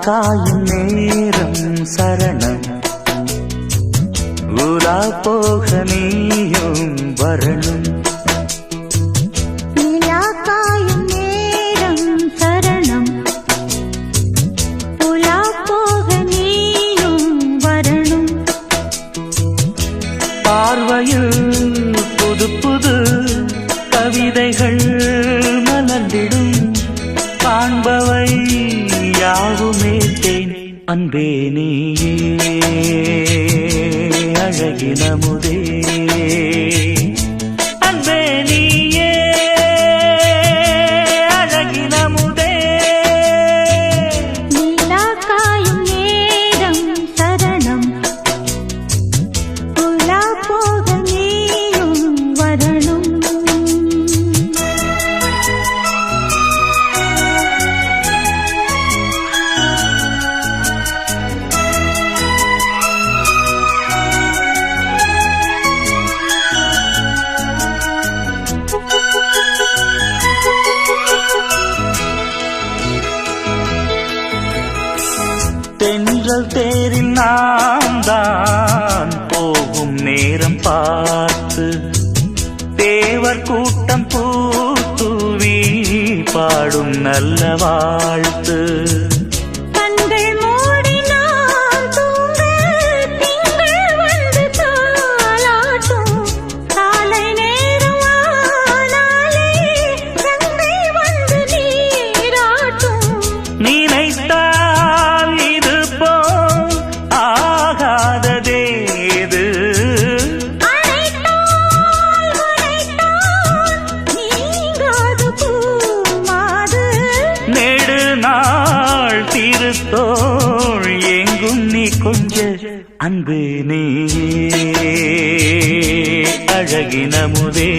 காயும் நேரம் சரணம். உலா போக நீயும் வரணும். புது புது கவிதைகள் மலர்ந்திடும். காண்பவை யாவுமே தேன். அன்பே நீயே அழகினமுதே. உங்கள் தேரில் நாம் தான் போகும் நேரம் பார்த்து. தேவர் கூட்டம் பூத்துவி பாடும் நல்ல வாழ்த்து. அன்பு நீ அழகினமுதே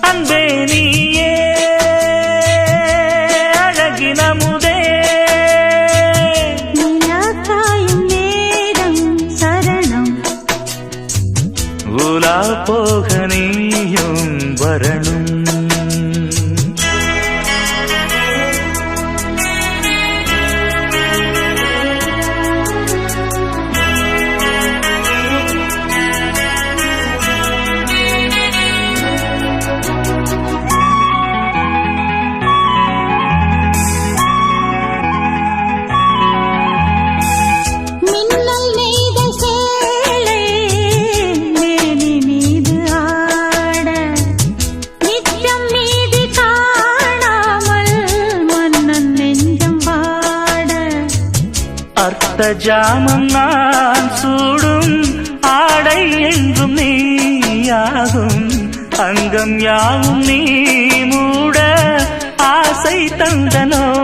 அன்பே நீயே அழகினமுதே காயும் நேரம் சரணம். உலா போக நீயும் வரணும். பார்த்த ஜாமம் நான் சூடும் ஆடை என்றும் நீயாகும். அங்கம் யாவும் நீ மூட ஆசை தந்தனோ?